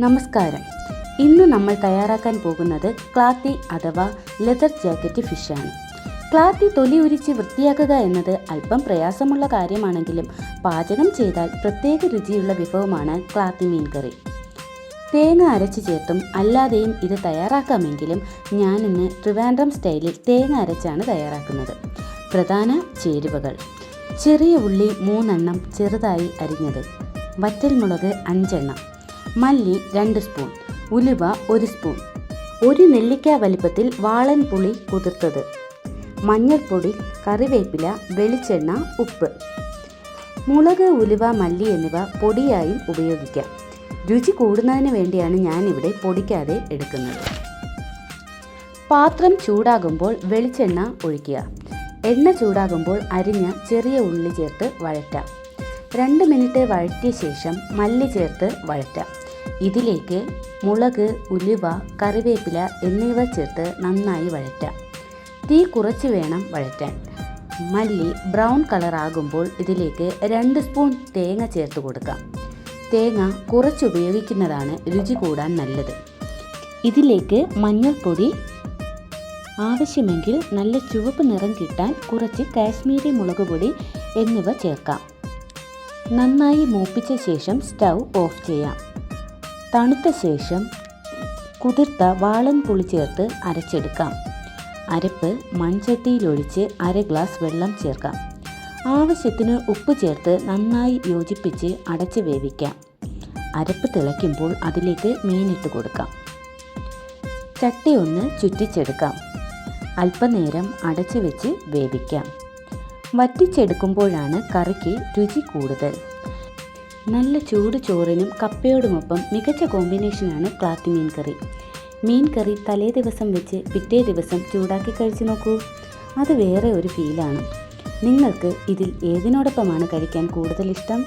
നമസ്കാരം. ഇന്ന് നമ്മൾ തയ്യാറാക്കാൻ പോകുന്നത് ക്ലാത്തി അഥവാ ലെതർ ജാക്കറ്റ് ഫിഷാണ്. ക്ലാത്തി തൊലി ഉരിച്ച് വൃത്തിയാക്കുക എന്നത് അല്പം പ്രയാസമുള്ള കാര്യമാണെങ്കിലും പാചകം ചെയ്താൽ പ്രത്യേക രുചിയുള്ള വിഭവമാണ് ക്ലാത്തി മീൻ കറി തേങ്ങ അരച്ച് ചേർത്തും അല്ലാതെയും ഇത് തയ്യാറാക്കാമെങ്കിലും ഞാനിന്ന് ട്രിവാൻഡ്രം സ്റ്റൈലിൽ തേങ്ങ അരച്ചാണ് തയ്യാറാക്കുന്നത്. പ്രധാന ചേരുവകൾ. ചെറിയ ഉള്ളി മൂന്നെണ്ണം ചെറുതായി അരിഞ്ഞത്. വറ്റൽമുളക് അഞ്ചെണ്ണം. മല്ലി രണ്ട് സ്പൂൺ ഉലുവ ഒരു സ്പൂൺ. ഒരു നെല്ലിക്ക വലിപ്പത്തിൽ വാളൻ പുളി കുതിർത്തത്. മഞ്ഞൾപ്പൊടി കറിവേപ്പില വെളിച്ചെണ്ണ ഉപ്പ്. മുളക് ഉലുവ മല്ലി എന്നിവ പൊടിയായും ഉപയോഗിക്കാം. രുചി കൂടുന്നതിന് വേണ്ടിയാണ് ഞാനിവിടെ പൊടിക്കാതെ എടുക്കുന്നത്. പാത്രം ചൂടാകുമ്പോൾ വെളിച്ചെണ്ണ ഒഴിക്കുക. എണ്ണ ചൂടാകുമ്പോൾ അരിഞ്ഞ ചെറിയ ഉള്ളി ചേർത്ത് വഴറ്റാം. രണ്ട് മിനിറ്റ് വഴറ്റിയ ശേഷം മല്ലി ചേർത്ത് വഴറ്റാം. ഇതിലേക്ക് മുളക് ഉലുവ കറിവേപ്പില എന്നിവ ചേർത്ത് നന്നായി വഴറ്റാം. തീ കുറച്ച് വേണം വഴറ്റാൻ. മല്ലി ബ്രൗൺ കളറാകുമ്പോൾ ഇതിലേക്ക് രണ്ട് സ്പൂൺ തേങ്ങ ചേർത്ത് കൊടുക്കാം. തേങ്ങ കുറച്ച് ഉപയോഗിക്കുന്നതാണ് രുചി കൂടാൻ നല്ലത്. ഇതിലേക്ക് മഞ്ഞൾപ്പൊടി ആവശ്യമെങ്കിൽ നല്ല ചുവപ്പ് നിറം കിട്ടാൻ കുറച്ച് കാശ്മീരി മുളക് പൊടി എന്നിവ ചേർക്കാം. നന്നായി മൂപ്പിച്ച ശേഷം സ്റ്റൗ ഓഫ് ചെയ്യാം. തണുത്ത ശേഷം കുതിർത്ത വാളൻ പുളി ചേർത്ത് അരച്ചെടുക്കാം. അരപ്പ് മൺചട്ടിയിലൊഴിച്ച് അര ഗ്ലാസ് വെള്ളം ചേർക്കാം. ആവശ്യത്തിന് ഉപ്പ് ചേർത്ത് നന്നായി യോജിപ്പിച്ച് അടച്ച് വേവിക്കാം. അരപ്പ് തിളയ്ക്കുമ്പോൾ അതിലേക്ക് മീനിട്ട് കൊടുക്കാം. ചട്ടി ഒന്ന് ചുറ്റിച്ചെടുക്കാം. അല്പനേരം അടച്ചു വെച്ച് വേവിക്കാം. വറ്റിച്ചെടുക്കുമ്പോഴാണ് കറിക്ക് രുചി കൂടുതൽ. നല്ല ചൂട് ചോറിനും കപ്പയോടുമൊപ്പം മികച്ച കോമ്പിനേഷനാണ് ക്ലാത്തി മീൻ കറി മീൻ കറി തലേ ദിവസം വെച്ച് പിറ്റേ ദിവസം ചൂടാക്കി കഴിച്ചു നോക്കൂ. അത് വേറെ ഒരു ഫീലാണ്. നിങ്ങൾക്ക് ഇതിൽ ഏതിനോടൊപ്പമാണ് കഴിക്കാൻ കൂടുതൽ ഇഷ്ടം?